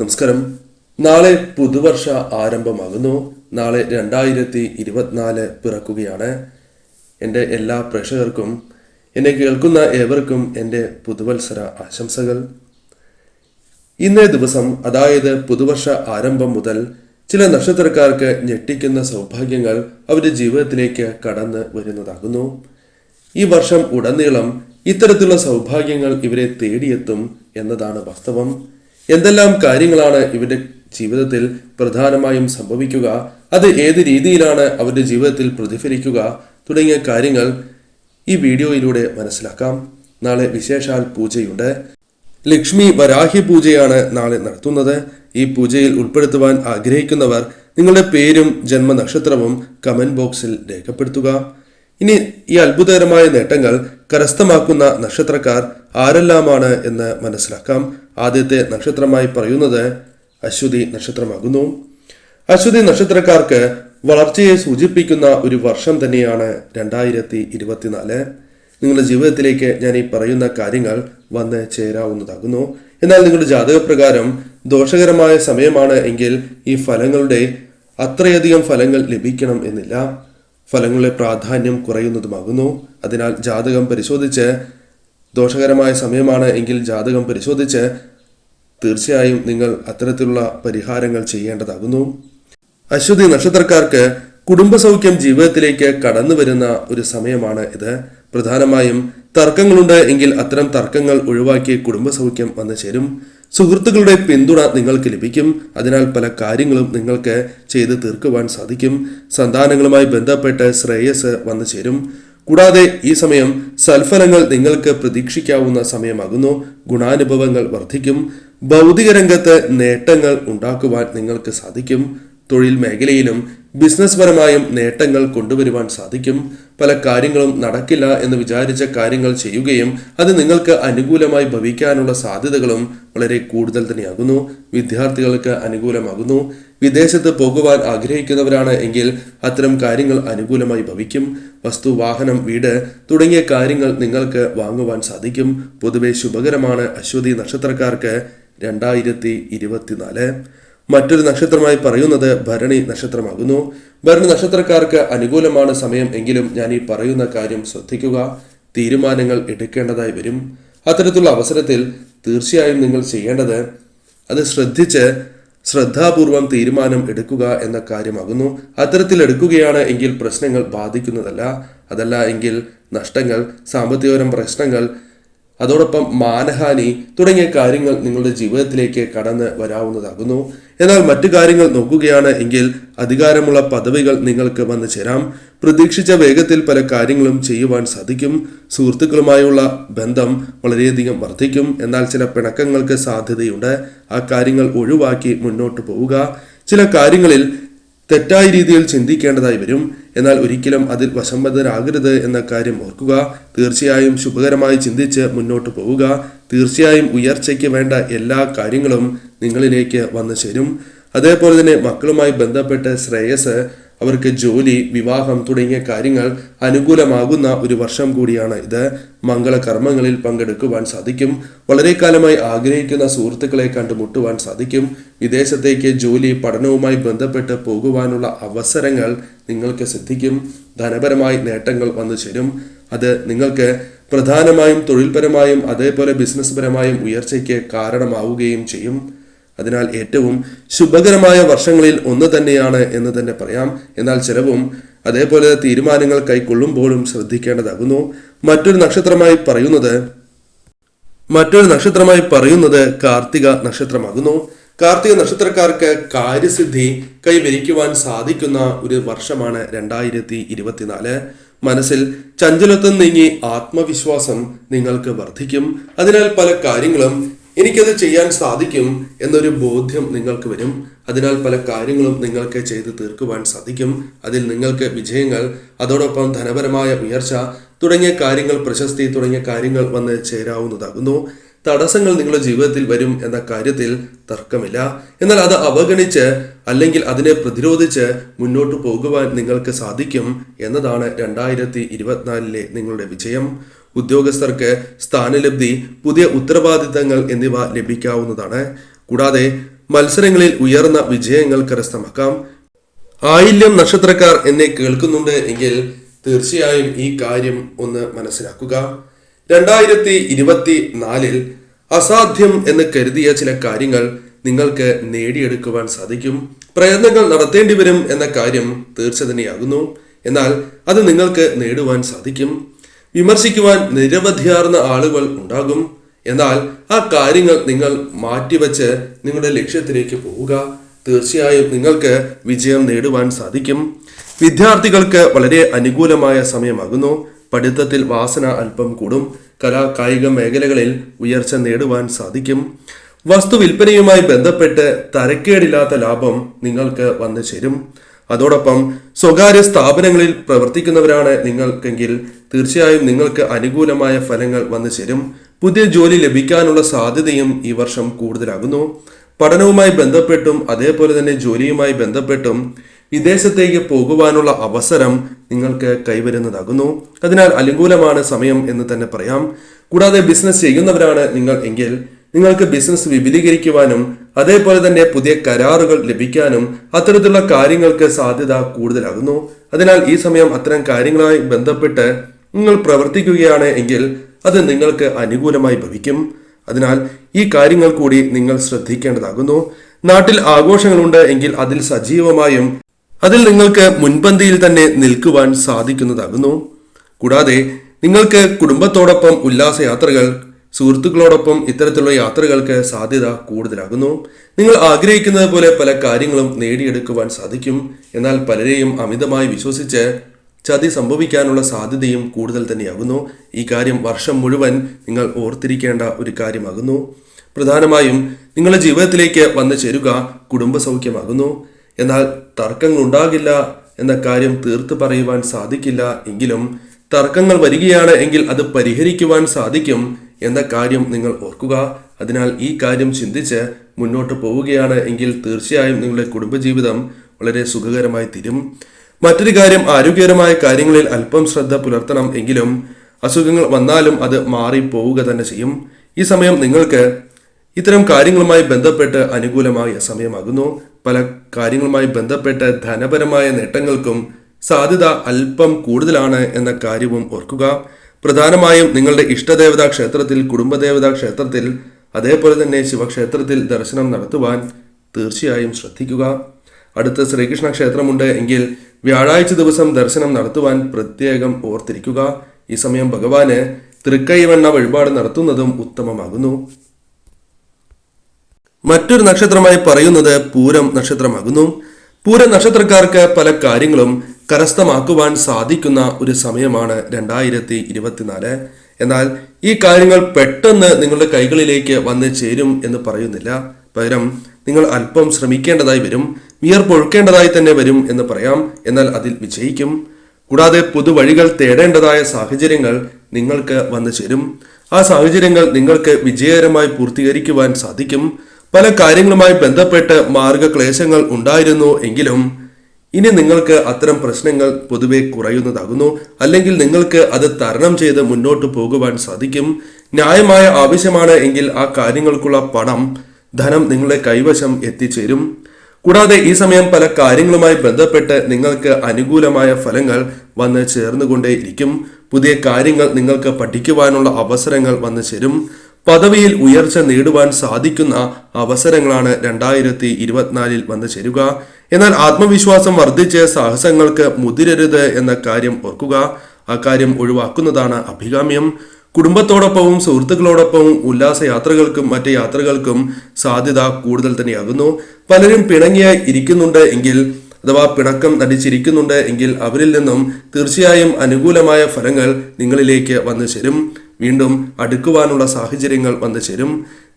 നമസ്കാരം. നാളെ പുതുവർഷ ആരംഭമാകുന്നു. നാളെ രണ്ടായിരത്തി ഇരുപത്തിനാല് പിറക്കുകയാണ്. എന്റെ എല്ലാ പ്രേക്ഷകർക്കും എന്നെ കേൾക്കുന്ന ഏവർക്കും എന്റെ പുതുവത്സര ആശംസകൾ. ഇന്നേ ദിവസം അതായത് പുതുവർഷ ആരംഭം മുതൽ ചില നക്ഷത്രക്കാർക്ക് ഞെട്ടിക്കുന്ന സൗഭാഗ്യങ്ങൾ അവരുടെ ജീവിതത്തിലേക്ക് കടന്ന് വരുന്നതാകുന്നു. ഈ വർഷം ഉടനീളം ഇത്തരത്തിലുള്ള സൗഭാഗ്യങ്ങൾ ഇവരെ തേടിയെത്തും എന്നതാണ് വാസ്തവം. എന്തെല്ലാം കാര്യങ്ങളാണ് ഇവരുടെ ജീവിതത്തിൽ പ്രധാനമായും സംഭവിക്കുക? അത് ഏത് രീതിയിലാണ് അവരുടെ ജീവിതത്തിൽ പ്രതിഫലിക്കുക? തുടങ്ങിയ കാര്യങ്ങൾ ഈ വീഡിയോയിലൂടെ മനസ്സിലാക്കാം. നാളെ വിശേഷാൽ പൂജയുണ്ട്. ലക്ഷ്മി വരാഹി പൂജയാണ് നാളെ നടത്തുന്നത്. ഈ പൂജയിൽ ഉൾപ്പെടുത്തുവാൻ ആഗ്രഹിക്കുന്നവർ നിങ്ങളുടെ പേരും ജന്മനക്ഷത്രവും കമന്റ് ബോക്സിൽ രേഖപ്പെടുത്തുക. ഇനി ഈ അത്ഭുതകരമായ നേട്ടങ്ങൾ കരസ്ഥമാക്കുന്ന നക്ഷത്രക്കാർ ആരെല്ലാമാണ് എന്ന് മനസ്സിലാക്കാം. ആദ്യത്തെ നക്ഷത്രമായി പറയുന്നത് അശ്വതി നക്ഷത്രമാകുന്നു. അശ്വതി നക്ഷത്രക്കാർക്ക് വളർച്ചയെ സൂചിപ്പിക്കുന്ന ഒരു വർഷം തന്നെയാണ് രണ്ടായിരത്തി ഇരുപത്തിനാല് നിങ്ങളുടെ ജീവിതത്തിലേക്ക് ഞാൻ ഈ പറയുന്ന കാര്യങ്ങൾ വന്ന് ചേരാവുന്നതാകുന്നു. എന്നാൽ നിങ്ങളുടെ ജാതകപ്രകാരം ദോഷകരമായ സമയമാണ് എങ്കിൽ ഈ ഫലങ്ങളുടെ അത്രയധികം ഫലങ്ങൾ ലഭിക്കണം എന്നില്ല. ഫലങ്ങളുടെ പ്രാധാന്യം കുറയുന്നതുമാകുന്നു. അതിനാൽ ജാതകം പരിശോധിച്ച് ദോഷകരമായ സമയമാണ് എങ്കിൽ ജാതകം പരിശോധിച്ച് തീർച്ചയായും നിങ്ങൾ അത്തരത്തിലുള്ള പരിഹാരങ്ങൾ ചെയ്യേണ്ടതാകുന്നു. അശ്വതി നക്ഷത്രക്കാർക്ക് കുടുംബസൗഖ്യം ജീവിതത്തിലേക്ക് കടന്നു വരുന്ന ഒരു സമയമാണ് ഇത്. പ്രധാനമായും തർക്കങ്ങളുണ്ട് എങ്കിൽ അത്തരം തർക്കങ്ങൾ ഒഴിവാക്കി കുടുംബസൗഖ്യം വന്നു ചേരും സുഹൃത്തുക്കളുടെ പിന്തുണ നിങ്ങൾക്ക് ലഭിക്കും. അതിനാൽ പല കാര്യങ്ങളും നിങ്ങൾക്ക് ചെയ്ത് തീർക്കുവാൻ സാധിക്കും. സന്താനങ്ങളുമായി ബന്ധപ്പെട്ട് ശ്രേയസ് വന്നു ചേരും. കൂടാതെ ഈ സമയം സൽഫലങ്ങൾ നിങ്ങൾക്ക് പ്രതീക്ഷിക്കാവുന്ന സമയമാകുന്നു. ഗുണാനുഭവങ്ങൾ വർദ്ധിക്കും. ഭൗതിക രംഗത്ത് നേട്ടങ്ങൾ ഉണ്ടാക്കുവാൻ നിങ്ങൾക്ക് സാധിക്കും. തൊഴിൽ മേഖലയിലും ബിസിനസ് പരമായും നേട്ടങ്ങൾ കൊണ്ടുവരുവാൻ സാധിക്കും. പല കാര്യങ്ങളും നടക്കില്ല എന്ന് വിചാരിച്ച കാര്യങ്ങൾ ചെയ്യുകയും അത് നിങ്ങൾക്ക് അനുകൂലമായി ഭവിക്കാനുള്ള സാധ്യതകളും വളരെ കൂടുതൽ തന്നെയാകുന്നു. വിദ്യാർത്ഥികൾക്ക് അനുകൂലമാകുന്നു. വിദേശത്ത് പോകുവാൻ ആഗ്രഹിക്കുന്നവരാണ് എങ്കിൽ അത്തരം കാര്യങ്ങൾ അനുകൂലമായി ഭവിക്കും. വസ്തു വാഹനം വീട് തുടങ്ങിയ കാര്യങ്ങൾ നിങ്ങൾക്ക് വാങ്ങുവാൻ സാധിക്കും. പൊതുവെ ശുഭകരമാണ് അശ്വതി നക്ഷത്രക്കാർക്ക് രണ്ടായിരത്തി മറ്റൊരു നക്ഷത്രമായി പറയുന്നത് ഭരണി നക്ഷത്രമാകുന്നു. ഭരണി നക്ഷത്രക്കാർക്ക് അനുകൂലമാണ് സമയം എങ്കിലും ഞാൻ ഈ പറയുന്ന കാര്യം ശ്രദ്ധിക്കുക. തീരുമാനങ്ങൾ എടുക്കേണ്ടതായി വരും. അത്തരത്തിലുള്ള അവസരത്തിൽ തീർച്ചയായും നിങ്ങൾ ചെയ്യേണ്ടത് അത് ശ്രദ്ധിച്ച് ശ്രദ്ധാപൂർവം തീരുമാനം എടുക്കുക എന്ന കാര്യമാകുന്നു. അത്തരത്തിൽ എടുക്കുകയാണ് എങ്കിൽ പ്രശ്നങ്ങൾ ബാധിക്കുന്നതല്ല. അതല്ല എങ്കിൽ നഷ്ടങ്ങൾ സാമ്പത്തികപരം പ്രശ്നങ്ങൾ അതോടൊപ്പം മാനഹാനി തുടങ്ങിയ കാര്യങ്ങൾ നിങ്ങളുടെ ജീവിതത്തിലേക്ക് കടന്ന് വരാവുന്നതാകുന്നു. എന്നാൽ മറ്റു കാര്യങ്ങൾ നോക്കുകയാണ് എങ്കിൽ അധികാരമുള്ള പദവികൾ നിങ്ങൾക്ക് വന്നു ചേരാം. പ്രതീക്ഷിച്ച വേഗത്തിൽ പല കാര്യങ്ങളും ചെയ്യുവാൻ സാധിക്കും. സുഹൃത്തുക്കളുമായുള്ള ബന്ധം വളരെയധികം വർദ്ധിക്കും. എന്നാൽ ചില പിണക്കങ്ങൾക്ക് സാധ്യതയുണ്ട്. ആ കാര്യങ്ങൾ ഒഴിവാക്കി മുന്നോട്ട് പോവുക. ചില കാര്യങ്ങളിൽ തെറ്റായ രീതിയിൽ ചിന്തിക്കേണ്ടതായി വരും. എന്നാൽ ഒരിക്കലും അതിൽ വശംബദ്ധരാകരുത് എന്ന കാര്യം ഓർക്കുക. തീർച്ചയായും ശുഭകരമായി ചിന്തിച്ച് മുന്നോട്ട് പോവുക. തീർച്ചയായും ഉയർച്ചയ്ക്ക് വേണ്ട എല്ലാ കാര്യങ്ങളും നിങ്ങളിലേക്ക് വന്നു ചേരും. അതേപോലെ തന്നെ മക്കളുമായി ബന്ധപ്പെട്ട് ശ്രേയസ് അവർക്ക് ജോലി വിവാഹം തുടങ്ങിയ കാര്യങ്ങൾ അനുകൂലമാകുന്ന ഒരു വർഷം കൂടിയാണ് ഇത്. മംഗളകർമ്മങ്ങളിൽ പങ്കെടുക്കുവാൻ സാധിക്കും. വളരെ കാലമായി ആഗ്രഹിക്കുന്ന സുഹൃത്തുക്കളെ കണ്ടുമുട്ടുവാൻ സാധിക്കും. വിദേശത്തേക്ക് ജോലി പഠനവുമായി ബന്ധപ്പെട്ട് പോകുവാനുള്ള അവസരങ്ങൾ നിങ്ങൾക്ക് സിദ്ധിക്കും. ധനപരമായി നേട്ടങ്ങൾ വന്നു ചേരും. അത് നിങ്ങൾക്ക് പ്രധാനമായും തൊഴിൽപരമായും അതേപോലെ ബിസിനസ് പരമായും ഉയർച്ചയ്ക്ക് കാരണമാവുകയും ചെയ്യും. അതിനാൽ ഏറ്റവും ശുഭകരമായ വർഷങ്ങളിൽ ഒന്ന് തന്നെയാണ് എന്ന് തന്നെ പറയാം. എന്നാൽ ചിലവും അതേപോലെ തീരുമാനങ്ങൾ കൈക്കൊള്ളുമ്പോഴും ശ്രദ്ധിക്കേണ്ടതാകുന്നു. മറ്റൊരു നക്ഷത്രമായി പറയുന്നത് മറ്റൊരു നക്ഷത്രമായി പറയുന്നത് കാർത്തിക നക്ഷത്രമാകുന്നു. കാർത്തിക നക്ഷത്രക്കാർക്ക് കാര്യസിദ്ധി കൈവരിക്കുവാൻ സാധിക്കുന്ന ഒരു വർഷമാണ് രണ്ടായിരത്തി ഇരുപത്തിനാല് മനസ്സിൽ ചഞ്ചലത്വം നീങ്ങി ആത്മവിശ്വാസം നിങ്ങൾക്ക് വർദ്ധിക്കും. അതിനാൽ പല കാര്യങ്ങളും എനിക്കത് ചെയ്യാൻ സാധിക്കും എന്നൊരു ബോധ്യം നിങ്ങൾക്ക് വരും. അതിനാൽ പല കാര്യങ്ങളും നിങ്ങൾക്ക് ചെയ്ത് തീർക്കുവാൻ സാധിക്കും. അതിൽ നിങ്ങൾക്ക് വിജയങ്ങൾ അതോടൊപ്പം ധനപരമായ ഉയർച്ച തുടങ്ങിയ കാര്യങ്ങൾ പ്രശസ്തി തുടങ്ങിയ കാര്യങ്ങൾ വന്ന് ചേരാവുന്നതാകുന്നു. തടസ്സങ്ങൾ നിങ്ങളുടെ ജീവിതത്തിൽ വരും എന്ന കാര്യത്തിൽ തർക്കമില്ല. എന്നാൽ അത് അവഗണിച്ച് അല്ലെങ്കിൽ അതിനെ പ്രതിരോധിച്ച് മുന്നോട്ട് പോകുവാൻ നിങ്ങൾക്ക് സാധിക്കും എന്നതാണ് രണ്ടായിരത്തി ഇരുപത്തിനാലിലെ നിങ്ങളുടെ വിജയം. ഉദ്യോഗസ്ഥർക്ക് സ്ഥാനലബ്ധി പുതിയ ഉത്തരവാദിത്തങ്ങൾ എന്നിവ ലഭിക്കാവുന്നതാണ്. കൂടാതെ മത്സരങ്ങളിൽ ഉയർന്ന വിജയങ്ങൾ കരസ്ഥമാക്കാം. ആയില്യം നക്ഷത്രക്കാർ എന്നെ കേൾക്കുന്നുണ്ട് എങ്കിൽ തീർച്ചയായും ഈ കാര്യം ഒന്ന് മനസ്സിലാക്കുക. രണ്ടായിരത്തി ഇരുപത്തി നാലിൽ അസാധ്യം എന്ന് കരുതിയ ചില കാര്യങ്ങൾ നിങ്ങൾക്ക് നേടിയെടുക്കുവാൻ സാധിക്കും. പ്രയത്നങ്ങൾ നടത്തേണ്ടി വരും എന്ന കാര്യം തീർച്ച തന്നെയാകുന്നു എന്നാൽ അത് നിങ്ങൾക്ക് നേടുവാൻ സാധിക്കും. വിമർശിക്കുവാൻ നിരവധിയാർന്ന ആളുകൾ ഉണ്ടാകും. എന്നാൽ ആ കാര്യങ്ങൾ നിങ്ങൾ മാറ്റിവെച്ച് നിങ്ങളുടെ ലക്ഷ്യത്തിലേക്ക് പോവുക. തീർച്ചയായും നിങ്ങൾക്ക് വിജയം നേടുവാൻ സാധിക്കും. വിദ്യാർത്ഥികൾക്ക് വളരെ അനുകൂലമായ സമയമാകുന്നു. പഠിത്തത്തിൽ വാസന അല്പം കൂടും. കലാ കായിക മേഖലകളിൽ ഉയർച്ച നേടുവാൻ സാധിക്കും. വസ്തു വിൽപ്പനയുമായി ബന്ധപ്പെട്ട് തരക്കേടില്ലാത്ത ലാഭം നിങ്ങൾക്ക് വന്നു ചേരും. അതോടൊപ്പം സ്വകാര്യ സ്ഥാപനങ്ങളിൽ പ്രവർത്തിക്കുന്നവരാണ് നിങ്ങൾക്കെങ്കിൽ തീർച്ചയായും നിങ്ങൾക്ക് അനുകൂലമായ ഫലങ്ങൾ വന്നു ചേരും. പുതിയ ജോലി ലഭിക്കാനുള്ള സാധ്യതയും ഈ വർഷം കൂടുതലാകുന്നു. പഠനവുമായി ബന്ധപ്പെട്ടും അതേപോലെ തന്നെ ജോലിയുമായി ബന്ധപ്പെട്ടും വിദേശത്തേക്ക് പോകുവാനുള്ള അവസരം നിങ്ങൾക്ക് കൈവരുന്നതാകുന്നു. അതിനാൽ അനുകൂലമാണ് സമയം എന്ന് തന്നെ പറയാം. കൂടാതെ ബിസിനസ് ചെയ്യുന്നവരാണ് നിങ്ങൾ എങ്കിൽ നിങ്ങൾക്ക് ബിസിനസ് വിപുലീകരിക്കുവാനും അതേപോലെ തന്നെ പുതിയ കരാറുകൾ ലഭിക്കാനും അത്തരത്തിലുള്ള കാര്യങ്ങൾക്ക് സാധ്യത കൂടുതലാകുന്നു. അതിനാൽ ഈ സമയം അത്തരം കാര്യങ്ങളുമായി ബന്ധപ്പെട്ട് നിങ്ങൾ പ്രവർത്തിക്കുകയാണ് എങ്കിൽ അത് നിങ്ങൾക്ക് അനുകൂലമായി ഭവിക്കും. അതിനാൽ ഈ കാര്യങ്ങൾ കൂടി നിങ്ങൾ ശ്രദ്ധിക്കേണ്ടതാകുന്നു. നാട്ടിൽ ആഘോഷങ്ങളുണ്ട് എങ്കിൽ അതിൽ സജീവമായും അതിൽ നിങ്ങൾക്ക് മുൻപന്തിയിൽ തന്നെ നിൽക്കുവാൻ സാധിക്കുന്നതാകുന്നു. കൂടാതെ നിങ്ങൾക്ക് കുടുംബത്തോടൊപ്പം ഉല്ലാസയാത്രകൾ സുഹൃത്തുക്കളോടൊപ്പം ഇത്തരത്തിലുള്ള യാത്രകൾക്ക് സാധ്യത കൂടുതലാകുന്നു. നിങ്ങൾ ആഗ്രഹിക്കുന്നത് പോലെ പല കാര്യങ്ങളും നേടിയെടുക്കുവാൻ സാധിക്കും. എന്നാൽ പലരെയും അമിതമായി വിശ്വസിച്ച് ചതി സംഭവിക്കാനുള്ള സാധ്യതയും കൂടുതൽ തന്നെയാകുന്നു. ഈ കാര്യം വർഷം മുഴുവൻ നിങ്ങൾ ഓർത്തിരിക്കേണ്ട ഒരു കാര്യമാകുന്നു. പ്രധാനമായും നിങ്ങളുടെ ജീവിതത്തിലേക്ക് വന്നു ചേരുക കുടുംബസൗഖ്യമാകുന്നു. എന്നാൽ തർക്കങ്ങൾ ഉണ്ടാകില്ല എന്ന കാര്യം തീർത്ത് പറയുവാൻ സാധിക്കില്ല എങ്കിലും തർക്കങ്ങൾ വരികയാണ് എങ്കിൽ അത് പരിഹരിക്കുവാൻ സാധിക്കും എന്ന കാര്യം നിങ്ങൾ ഓർക്കുക. അതിനാൽ ഈ കാര്യം ചിന്തിച്ച് മുന്നോട്ട് പോവുകയാണ് എങ്കിൽ തീർച്ചയായും നിങ്ങളുടെ കുടുംബജീവിതം വളരെ സുഖകരമായി തീരും. മറ്റൊരു കാര്യം ആരോഗ്യകരമായ കാര്യങ്ങളിൽ അല്പം ശ്രദ്ധ പുലർത്തണം എങ്കിലും അസുഖങ്ങൾ വന്നാലും അത് മാറി പോവുക തന്നെ ചെയ്യും. ഈ സമയം നിങ്ങൾക്ക് ഇത്തരം കാര്യങ്ങളുമായി ബന്ധപ്പെട്ട് അനുകൂലമായ സമയമാകുന്നു. പല കാര്യങ്ങളുമായി ബന്ധപ്പെട്ട് ധനപരമായ നേട്ടങ്ങൾക്കും സാധ്യത അല്പം കൂടുതലാണ് എന്ന കാര്യവും ഓർക്കുക. പ്രധാനമായും നിങ്ങളുടെ ഇഷ്ടദേവതാ ക്ഷേത്രത്തിൽ കുടുംബദേവതാ ക്ഷേത്രത്തിൽ അതേപോലെ തന്നെ ശിവക്ഷേത്രത്തിൽ ദർശനം നടത്തുവാൻ തീർച്ചയായും ശ്രദ്ധിക്കുക. അടുത്ത ശ്രീകൃഷ്ണ ക്ഷേത്രമുണ്ട് എങ്കിൽ വ്യാഴാഴ്ച ദിവസം ദർശനം നടത്തുവാൻ പ്രത്യേകം ഓർത്തിരിക്കുക. ഈ സമയം ഭഗവാന് തൃക്കൈവെണ്ണ വഴിപാട് നടത്തുന്നതും ഉത്തമമാകുന്നു. മറ്റൊരു നക്ഷത്രമായി പറയുന്നത് പൂരം നക്ഷത്രമാകുന്നു. പൂരം നക്ഷത്രക്കാർക്ക് പല കാര്യങ്ങളും കരസ്ഥമാക്കുവാൻ സാധിക്കുന്ന ഒരു സമയമാണ് രണ്ടായിരത്തി ഇരുപത്തിനാല് എന്നാൽ ഈ കാര്യങ്ങൾ പെട്ടെന്ന് നിങ്ങളുടെ കൈകളിലേക്ക് വന്ന് ചേരും എന്ന് പറയുന്നില്ല. പകരം നിങ്ങൾ അല്പം ശ്രമിക്കേണ്ടതായി വരും വിയർപ്പൊഴുക്കേണ്ടതായി തന്നെ വരും എന്ന് പറയാം. എന്നാൽ അതിൽ വിജയിക്കും. കൂടാതെ പുതുവഴികൾ തേടേണ്ടതായ സാഹചര്യങ്ങൾ നിങ്ങൾക്ക് വന്നു ചേരും. ആ സാഹചര്യങ്ങൾ നിങ്ങൾക്ക് വിജയകരമായി പൂർത്തീകരിക്കുവാൻ സാധിക്കും. പല കാര്യങ്ങളുമായി ബന്ധപ്പെട്ട് മാർഗക്ലേശങ്ങൾ ഉണ്ടായിരുന്നു എങ്കിലും ഇനി നിങ്ങൾക്ക് അത്തരം പ്രശ്നങ്ങൾ പൊതുവെ കുറയുന്നതാകുന്നു. അല്ലെങ്കിൽ നിങ്ങൾക്ക് അത് തരണം ചെയ്ത് മുന്നോട്ട് പോകുവാൻ സാധിക്കും. ന്യായമായ ആവശ്യമാണ് എങ്കിൽ ആ കാര്യങ്ങൾക്കുള്ള പണം ധനം നിങ്ങളുടെ കൈവശം എത്തിച്ചേരും. കൂടാതെ ഈ സമയം പല കാര്യങ്ങളുമായി ബന്ധപ്പെട്ട് നിങ്ങൾക്ക് അനുകൂലമായ ഫലങ്ങൾ വന്ന് ചേർന്നുകൊണ്ടേയിരിക്കും. പുതിയ കാര്യങ്ങൾ നിങ്ങൾക്ക് പഠിക്കുവാനുള്ള അവസരങ്ങൾ വന്നു ചേരും. പദവിയിൽ ഉയർച്ച നേടുവാൻ സാധിക്കുന്ന അവസരങ്ങളാണ് രണ്ടായിരത്തി ഇരുപത്തിനാലിൽ വന്നു ചേരുക. എന്നാൽ ആത്മവിശ്വാസം വർദ്ധിച്ച് സാഹസങ്ങൾക്ക് മുതിരരുത് എന്ന കാര്യം ഓർക്കുക. ആ കാര്യം ഒഴിവാക്കുന്നതാണ് അഭികാമ്യം. കുടുംബത്തോടൊപ്പവും സുഹൃത്തുക്കളോടൊപ്പവും ഉല്ലാസ യാത്രകൾക്കും മറ്റ് യാത്രകൾക്കും സാധ്യത കൂടുതൽ തന്നെയാകുന്നു. പലരും പിണങ്ങിയായി ഇരിക്കുന്നുണ്ട് എങ്കിൽ അഥവാ പിണക്കം നടിച്ചിരിക്കുന്നുണ്ട് എങ്കിൽ അവരിൽ നിന്നും തീർച്ചയായും അനുകൂലമായ ഫലങ്ങൾ നിങ്ങളിലേക്ക് വന്നു ചേരും. വീണ്ടും അടുക്കുവാനുള്ള സാഹചര്യങ്ങൾ വന്നു ചേരും.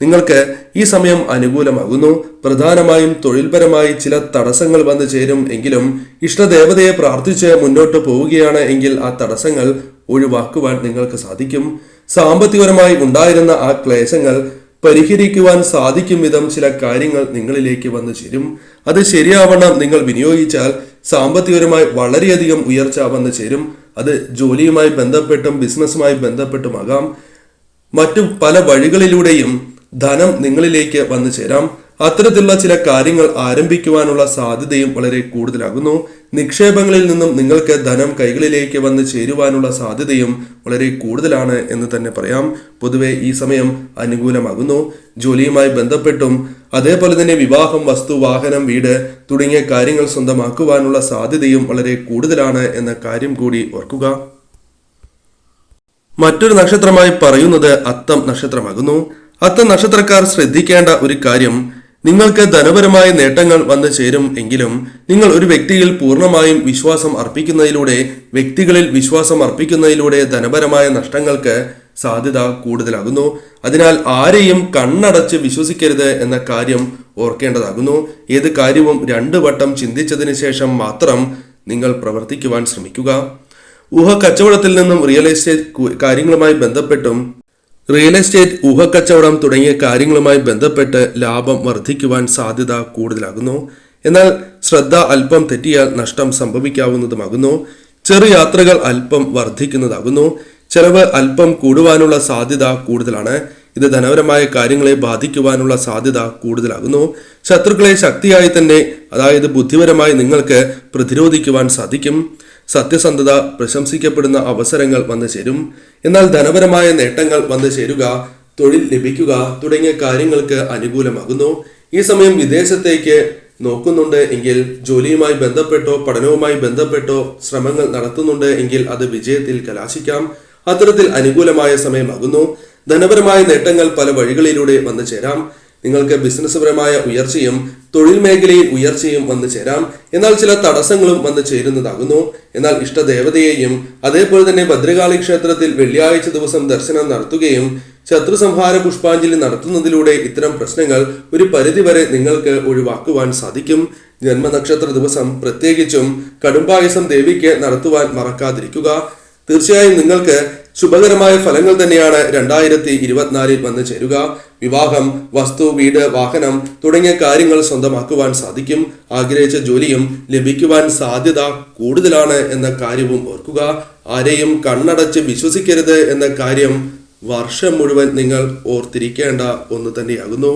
നിങ്ങൾക്ക് ഈ സമയം അനുകൂലമാകുന്നു. പ്രധാനമായും തൊഴിൽപരമായി ചില തടസ്സങ്ങൾ വന്നു ചേരും എങ്കിലും ഇഷ്ടദേവതയെ പ്രാർത്ഥിച്ച് മുന്നോട്ട് പോവുകയാണ് എങ്കിൽ ആ തടസ്സങ്ങൾ ഒഴിവാക്കുവാൻ നിങ്ങൾക്ക് സാധിക്കും. സാമ്പത്തികപരമായി ഉണ്ടായിരുന്ന ആ ക്ലേശങ്ങൾ പരിഹരിക്കുവാൻ സാധിക്കും വിധം ചില കാര്യങ്ങൾ നിങ്ങളിലേക്ക് വന്നു ചേരും. അത് ശരിയാവണം നിങ്ങൾ വിനിയോഗിച്ചാൽ സാമ്പത്തികപരമായി വളരെയധികം ഉയർച്ച വന്നു ചേരും. അത് ജോലിയുമായി ബന്ധപ്പെട്ടും ബിസിനസ്സുമായി ബന്ധപ്പെട്ടുമാകാം. മറ്റു പല വഴികളിലൂടെയും ധനം നിങ്ങളിലേക്ക് വന്നു ചേരാം. അത്തരത്തിലുള്ള ചില കാര്യങ്ങൾ ആരംഭിക്കുവാനുള്ള സാധ്യതയും വളരെ കൂടുതലാകുന്നു. നിക്ഷേപങ്ങളിൽ നിന്നും നിങ്ങൾക്ക് ധനം കൈകളിലേക്ക് വന്ന് ചേരുവാനുള്ള സാധ്യതയും വളരെ കൂടുതലാണ് എന്ന് തന്നെ പറയാം. പൊതുവെ ഈ സമയം അനുകൂലമാകുന്നു. ജോലിയുമായി ബന്ധപ്പെട്ടും അതേപോലെ തന്നെ വിവാഹം വസ്തു വാഹനം വീട് തുടങ്ങിയ കാര്യങ്ങൾ സ്വന്തമാക്കുവാനുള്ള സാധ്യതയും വളരെ കൂടുതലാണ് എന്ന കാര്യം കൂടി ഓർക്കുക. മറ്റൊരു നക്ഷത്രമായി പറയുന്നത് അത്തം നക്ഷത്രമാകുന്നു. അത്തം നക്ഷത്രക്കാർ ശ്രദ്ധിക്കേണ്ട ഒരു കാര്യം നിങ്ങൾക്ക് ധനപരമായ നേട്ടങ്ങൾ വന്നു ചേരും എങ്കിലും നിങ്ങൾ ഒരു വ്യക്തിയിൽ പൂർണമായും വിശ്വാസം അർപ്പിക്കുന്നതിലൂടെ വ്യക്തികളിൽ വിശ്വാസം അർപ്പിക്കുന്നതിലൂടെ ധനപരമായ നഷ്ടങ്ങൾക്ക് സാധ്യത കൂടുതലാകുന്നു. അതിനാൽ ആരെയും കണ്ണടച്ച് വിശ്വസിക്കരുത് എന്ന കാര്യം ഓർക്കേണ്ടതാകുന്നു. ഏത് കാര്യവും രണ്ടു വട്ടം ചിന്തിച്ചതിന് ശേഷം മാത്രം നിങ്ങൾ പ്രവർത്തിക്കുവാൻ ശ്രമിക്കുക. ഊഹ കച്ചവടത്തിൽ നിന്നും റിയൽ എസ്റ്റേറ്റ് കാര്യങ്ങളുമായി ബന്ധപ്പെട്ടും റിയൽ എസ്റ്റേറ്റ് ഊഹക്കച്ചവടം തുടങ്ങിയ കാര്യങ്ങളുമായി ബന്ധപ്പെട്ട് ലാഭം വർദ്ധിക്കുവാൻ സാധ്യത കൂടുതലാകുന്നു. എന്നാൽ ശ്രദ്ധ അല്പം തെറ്റിയാൽ നഷ്ടം സംഭവിക്കാവുന്നതുമാകുന്നു. ചെറു യാത്രകൾ അല്പം വർദ്ധിക്കുന്നതാകുന്നു. ചെലവ് അല്പം കൂടുവാനുള്ള സാധ്യത കൂടുതലാണ്. ഇത് ധനപരമായ കാര്യങ്ങളെ ബാധിക്കുവാനുള്ള സാധ്യത കൂടുതലാകുന്നു. ശത്രുക്കളെ ശക്തിയായി തന്നെ അതായത് ബുദ്ധിപരമായി നിങ്ങൾക്ക് പ്രതിരോധിക്കുവാൻ സാധിക്കും. സത്യസന്ധത പ്രശംസിക്കപ്പെടുന്ന അവസരങ്ങൾ വന്നു ചേരും. എന്നാൽ ധനപരമായ നേട്ടങ്ങൾ വന്നു ചേരുക തൊഴിൽ ലഭിക്കുക തുടങ്ങിയ കാര്യങ്ങൾക്ക് അനുകൂലമാകുന്നു. ഈ സമയം വിദേശത്തേക്ക് നോക്കുന്നുണ്ട് എങ്കിൽ ജോലിയുമായി ബന്ധപ്പെട്ടോ പഠനവുമായി ബന്ധപ്പെട്ടോ ശ്രമങ്ങൾ നടത്തുന്നുണ്ട് എങ്കിൽ അത് വിജയത്തിൽ കലാശിക്കാം. അത്തരത്തിൽ അനുകൂലമായ സമയമാകുന്നു. ധനപരമായ നേട്ടങ്ങൾ പല വഴികളിലൂടെ വന്നു ചേരാം. നിങ്ങൾക്ക് ബിസിനസ്സുപരമായ ഉയർച്ചയും തൊഴിൽ മേഖലയിൽ ഉയർച്ചയും വന്നു ചേരാം. എന്നാൽ ചില തടസ്സങ്ങളും വന്നു ചേരുന്നതാകുന്നു. എന്നാൽ ഇഷ്ടദേവതയെയും അതേപോലെ തന്നെ ഭദ്രകാളി ക്ഷേത്രത്തിൽ വെള്ളിയാഴ്ച ദിവസം ദർശനം നടത്തുകയും ശത്രു സംഹാര പുഷ്പാഞ്ജലി നടത്തുന്നതിലൂടെ ഇത്തരം പ്രശ്നങ്ങൾ ഒരു പരിധിവരെ നിങ്ങൾക്ക് ഒഴിവാക്കുവാൻ സാധിക്കും. ജന്മനക്ഷത്ര ദിവസം പ്രത്യേകിച്ചും കടുംപായസം ദേവിക്ക് നടത്തുവാൻ മറക്കാതിരിക്കുക. തീർച്ചയായും നിങ്ങൾക്ക് ശുഭകരമായ ഫലങ്ങൾ തന്നെയാണ് രണ്ടായിരത്തി ഇരുപത്തിനാലിൽ വന്നു ചേരുക. വിവാഹം വസ്തു വീട് വാഹനം തുടങ്ങിയ കാര്യങ്ങൾ സ്വന്തമാക്കുവാൻ സാധിക്കും. ആഗ്രഹിച്ച ജോലിയും ലഭിക്കുവാൻ സാധ്യത കൂടുതലാണ് എന്ന കാര്യവും ഓർക്കുക. ആരെയും കണ്ണടച്ച് വിശ്വസിക്കരുത് എന്ന കാര്യം വർഷം മുഴുവൻ നിങ്ങൾ ഓർത്തിരിക്കേണ്ട ഒന്ന് തന്നെയാകുന്നു.